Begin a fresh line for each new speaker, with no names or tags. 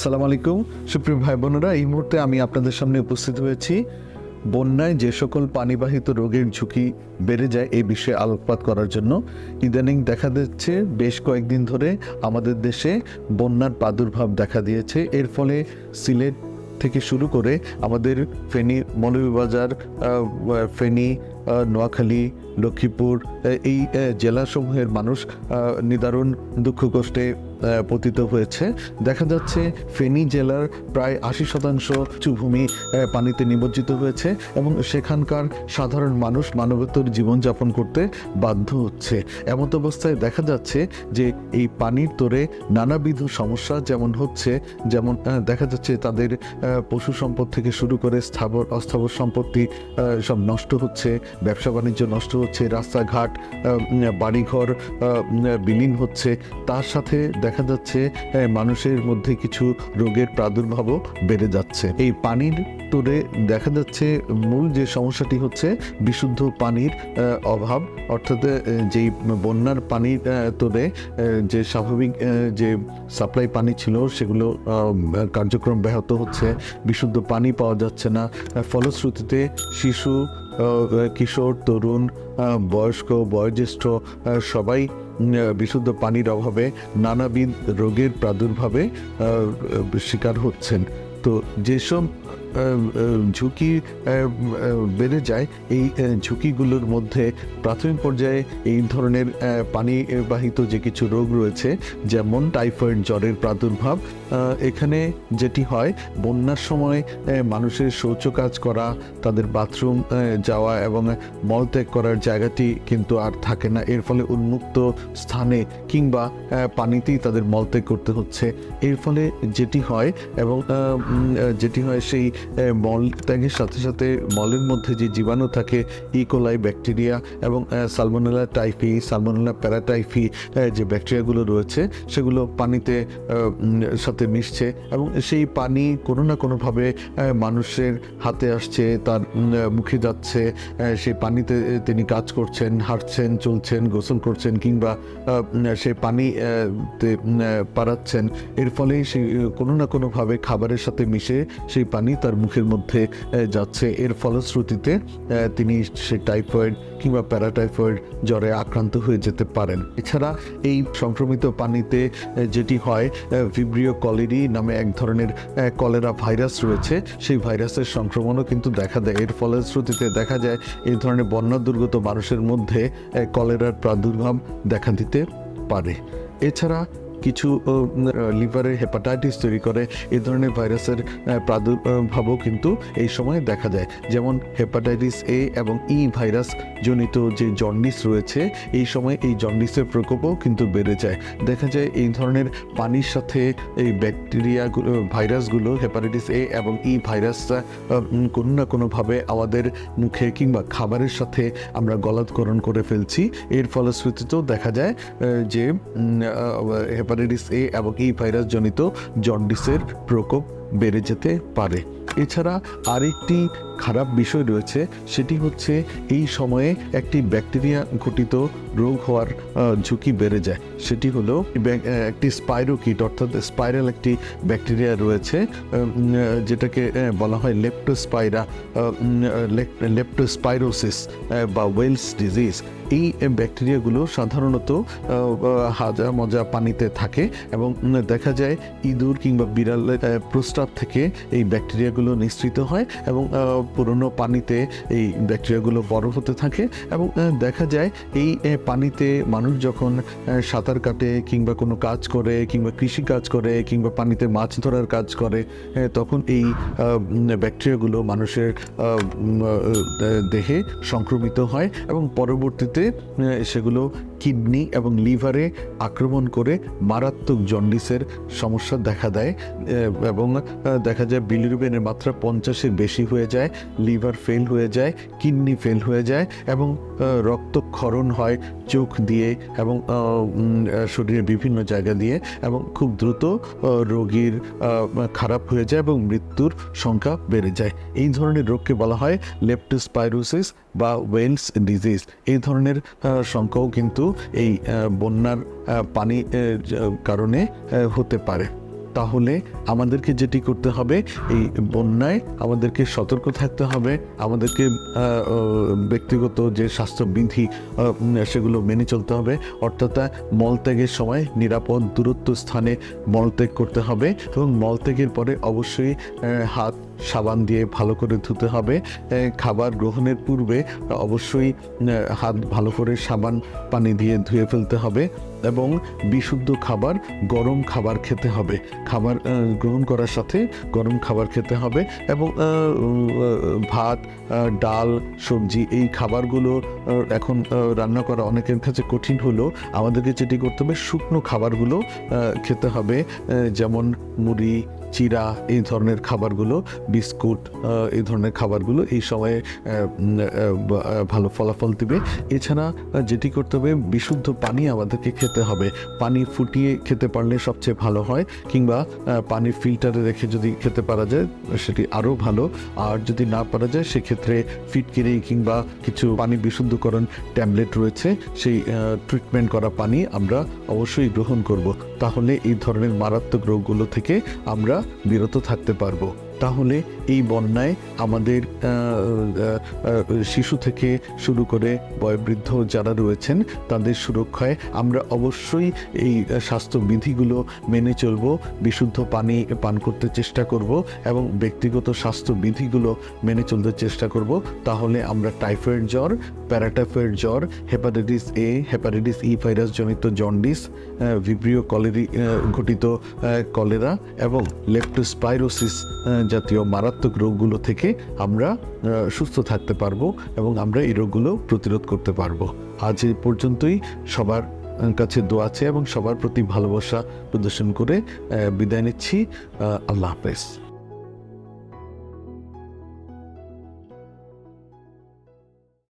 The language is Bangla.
আসসালামু আলাইকুম। সুপ্রিম ভাই বোনেরা, এই মুহূর্তে আমি আপনাদের সামনে উপস্থিত হয়েছি। বন্যায় যে সকল পানিবাহিত রোগের ঝুঁকি বেড়ে যায় এই বিষয়ে আলোকপাত করার জন্য, ইদানিং দেখা যাচ্ছে বেশ কয়েকদিন ধরে আমাদের দেশে বন্যার প্রাদুর্ভাব দেখা দিয়েছে। এর ফলে সিলেট থেকে শুরু করে আমাদের ফেনী, মৌলভীবাজার ফেনী নোয়াখালী, লক্ষ্মীপুর এই জেলাসমূহের মানুষ নিদারুণ দুঃখ কষ্টে পতিত হয়েছে। দেখা যাচ্ছে ফেনী জেলার প্রায় আশি শতাংশ উঁচু ভূমি আহ, পানিতে নিমজ্জিত হয়েছে এবং সেখানকার সাধারণ মানুষ মানবতর জীবনযাপন করতে বাধ্য হচ্ছে। এমত অবস্থায় দেখা যাচ্ছে যে এই পানির তোরে নানাবিধ সমস্যা যেমন হচ্ছে যেমন দেখা যাচ্ছে তাদের পশু সম্পদ থেকে শুরু করে স্থাবর অস্থাবর সম্পত্তি সব নষ্ট হচ্ছে ব্যবসা বাণিজ্য নষ্ট হচ্ছে রাস্তাঘাট বাড়িঘর বিলীন হচ্ছে। তার সাথে দেখা যাচ্ছে মানুষের মধ্যে কিছু রোগের প্রাদুর্ভাবও বেড়ে যাচ্ছে। এই পানির তোরে দেখা যাচ্ছে মূল যে সমস্যাটি হচ্ছে বিশুদ্ধ পানির অভাব। অর্থাৎ যেই বন্যার আহ, তোরে যে স্বাভাবিক যে সাপ্লাই পানি ছিল সেগুলো কার্যক্রম ব্যাহত হচ্ছে। বিশুদ্ধ পানি পাওয়া যাচ্ছে না। ফলশ্রুতিতে শিশু কিশোর, তরুণ বয়স্ক, বয়োজ্যেষ্ঠ সবাই বিশুদ্ধ পানির অভাবে নানাবিধ রোগের প্রাদুর্ভাবে শিকার হচ্ছেন। তো যেসব ঝুঁকি বেড়ে যায়। এই ঝুঁকিগুলোর মধ্যে প্রাথমিক পর্যায়ে এই ধরনের পানিবাহিত যে কিছু রোগ রয়েছে, যেমন টাইফয়েড, জ্বরের প্রাদুর্ভাব এখানে যেটি হয়, বন্যার সময় মানুষের শৌচ কাজ করা, তাদের বাথরুম যাওয়া এবং মলত্যাগ করার জায়গাটি কিন্তু আর থাকে না। এর ফলে উন্মুক্ত স্থানে কিংবা পানিতেই তাদের মলত্যাগ করতে হচ্ছে। এর ফলে যেটি হয় এবং যেটি হয় সেই মল ত্যাগের সাথে সাথে মলের মধ্যে যে জীবাণু থাকে ইকোলাই ব্যাকটেরিয়া এবং সালমোনেলা টাইফি সালমোনেলা প্যারাটাইফি যে ব্যাকটেরিয়াগুলো রয়েছে, সেগুলো পানিতে সাথে মিশছে এবং সেই পানি কোনো না কোনোভাবে মানুষের হাতে আসছে, তার মুখে যাচ্ছে সেই পানিতে তিনি কাজ করছেন, হাঁটছেন, চলছেন, গোসল করছেন কিংবা সেই পানি পাড়াচ্ছেন। এর ফলে সেই কোনো না কোনোভাবে খাবারের সাথে মিশে সেই পানি তার মুখের মধ্যে যাচ্ছে। এর ফলশ্রুতিতে তিনি সে টাইফয়েড কিংবা প্যারাটাইফয়েড জ্বরে আক্রান্ত হয়ে যেতে পারেন। এছাড়া এই সংক্রমিত পানিতে যেটি হয় ভিব্রিও কলেরি নামে এক ধরনের কলেরা ভাইরাস রয়েছে। সেই ভাইরাসের সংক্রমণও কিন্তু দেখা দেয়। এর ফলশ্রুতিতে দেখা যায়, এই ধরনের বন্যা দুর্গত মানুষের মধ্যে কলেরার প্রাদুর্ভাব দেখা দিতে পারে। এছাড়া কিছু লিভারের হেপাটাইটিস তৈরি করে এই ধরনের ভাইরাসের প্রাদুর্ভাবও কিন্তু এই সময় দেখা যায়। যেমন হেপাটাইটিস এ এবং ই ভাইরাস জনিত যে জন্ডিস রয়েছে, এই সময় এই জন্ডিসের প্রকোপও কিন্তু বেড়ে যায়। দেখা যায় এই ধরনের পানির সাথে এই ব্যাকটেরিয়াগুলো ভাইরাসগুলো, হেপাটাইটিস এ এবং ই ভাইরাসটা কোনো না কোনোভাবে আমাদের মুখে কিংবা খাবারের সাথে আমরা গলাৎকরণ করে ফেলছি। এর ফলশ্রুতিতেও দেখা যায় যে হেপাটাইটিস এ এবং ভাইরাস জনিত জন্ডিসের প্রকোপ বেড়ে যেতে পারে। এছাড়া আরেকটি খারাপ বিষয় রয়েছে সেটি হচ্ছে এই সময়ে একটি ব্যাকটেরিয়া ঘটিত রোগ হওয়ার ঝুঁকি বেড়ে যায়। সেটি হলো একটি স্পাইরোকিট অর্থাৎ স্পাইরাল একটি ব্যাকটেরিয়া রয়েছে যেটাকে বলা হয় লেপ্টোস্পাইরা লেপ্টোস্পাইরোসিস বা ওয়েলস ডিজিজ। এই ব্যাকটেরিয়াগুলো সাধারণত হাজা মজা পানিতে থাকে এবং দেখা যায় ইঁদুর কিংবা বিড়ালের আহ, প্রস্রাব থেকে এই ব্যাকটেরিয়াগুলো নিঃসৃত হয় এবং পুরনো পানিতে এই ব্যাকটেরিয়াগুলো বড় হতে থাকে এবং দেখা যায় এই পানিতে মানুষ যখন সাঁতার কাটে কিংবা কোনো কাজ করে কিংবা কৃষি কাজ করে কিংবা পানিতে মাছ ধরার কাজ করে তখন এই ব্যাকটেরিয়াগুলো মানুষের দেহে সংক্রমিত হয় এবং পরবর্তীতে সেগুলো কিডনি এবং লিভারে আক্রমণ করে মারাত্মক জন্ডিসের সমস্যা দেখা দেয় এবং দেখা যায় বিলিরুবিনের মাত্রা পঞ্চাশের বেশি হয়ে যায়, লিভার ফেল হয়ে যায়, কিডনি ফেল হয়ে যায়, এবং রক্তক্ষরণ হয় চোখ দিয়ে এবং শরীরের বিভিন্ন জায়গা দিয়ে, এবং খুব দ্রুত রোগীর খারাপ হয়ে যায় এবং মৃত্যুর সংখ্যা বেড়ে যায়। এই ধরনের রোগকে বলা হয় লেপ্টোস্পাইরোসিস বা ওয়েলস ডিজিজ এই ধরনের সংখ্যাও কিন্তু এই বন্যার পানি কারণে হতে পারে। তাহলে আমাদেরকে যেটি করতে হবে, এই বন্যায় আমাদেরকে সতর্ক থাকতে হবে, আমাদেরকে ব্যক্তিগত যে স্বাস্থ্যবিধি সেগুলো মেনে চলতে হবে। অর্থাৎ মলত্যাগের সময় নিরাপদ দূরত্ব স্থানে মলত্যাগ করতে হবে এবং মলত্যাগের পরে অবশ্যই হাত সাবান দিয়ে ভালো করে ধুতে হবে। খাবার গ্রহণের পূর্বে অবশ্যই হাত ভালো করে সাবান পানি দিয়ে ধুয়ে ফেলতে হবে এবং বিশুদ্ধ খাবার, গরম খাবার খেতে হবে। খাবার গ্রহণ করার সাথে গরম খাবার খেতে হবে এবং ভাত ডাল, সবজি এই খাবারগুলো এখন রান্না করা অনেকের কাছে কঠিন হলেও আমাদেরকে যেটি করতে হবে, শুকনো খাবারগুলো খেতে হবে। যেমন মুড়ি চিরা এই ধরনের খাবারগুলো, বিস্কুট এই ধরনের খাবারগুলো এই সময়ে ভালো ফলাফল দিবে। এছাড়া যেটি করতে হবে, বিশুদ্ধ পানি আমাদেরকে খেতে হবে। পানি ফুটিয়ে খেতে পারলে সবচেয়ে ভালো হয়, কিংবা পানি ফিল্টারে রেখে যদি খেতে পারা যায়, সেটি আরও ভালো। আর যদি না পারা যায়, সেক্ষেত্রে ফিটকিরি কিংবা কিছু পানি বিশুদ্ধকরণ ট্যাবলেট রয়েছে। সেই ট্রিটমেন্ট করা পানি আমরা অবশ্যই গ্রহণ করব। তাহলে এই ধরনের মারাত্মক রোগগুলো থেকে আমরা বিরত থাকতে পারব। তাহলে এই বন্যায় আমাদের শিশু থেকে শুরু করে বয়োবৃদ্ধ যারা রয়েছেন তাদের সুরক্ষায় আমরা অবশ্যই এই স্বাস্থ্যবিধিগুলো মেনে চলব, বিশুদ্ধ পানি পান করতে চেষ্টা করব এবং ব্যক্তিগত স্বাস্থ্যবিধিগুলো মেনে চলতে চেষ্টা করব। তাহলে আমরা টাইফয়েড জ্বর, প্যারাটাইফয়েড জ্বর, hepatitis A, hepatitis E virus জনিত জন্ডিস ভিব্রিও কলেরি ঘটিত কলেরা এবং লেপ্টোস্পাইরোসিস জাতীয় মারাত্মক রোগগুলো থেকে আমরা সুস্থ থাকতে পারব এবং আমরা এই রোগগুলো প্রতিরোধ করতে পারব। আজ এ পর্যন্তই। সবার কাছে দোয়া আছে এবং সবার প্রতি ভালোবাসা প্রদর্শন করে বিদায় নিচ্ছি। আল্লাহ হাফেজ।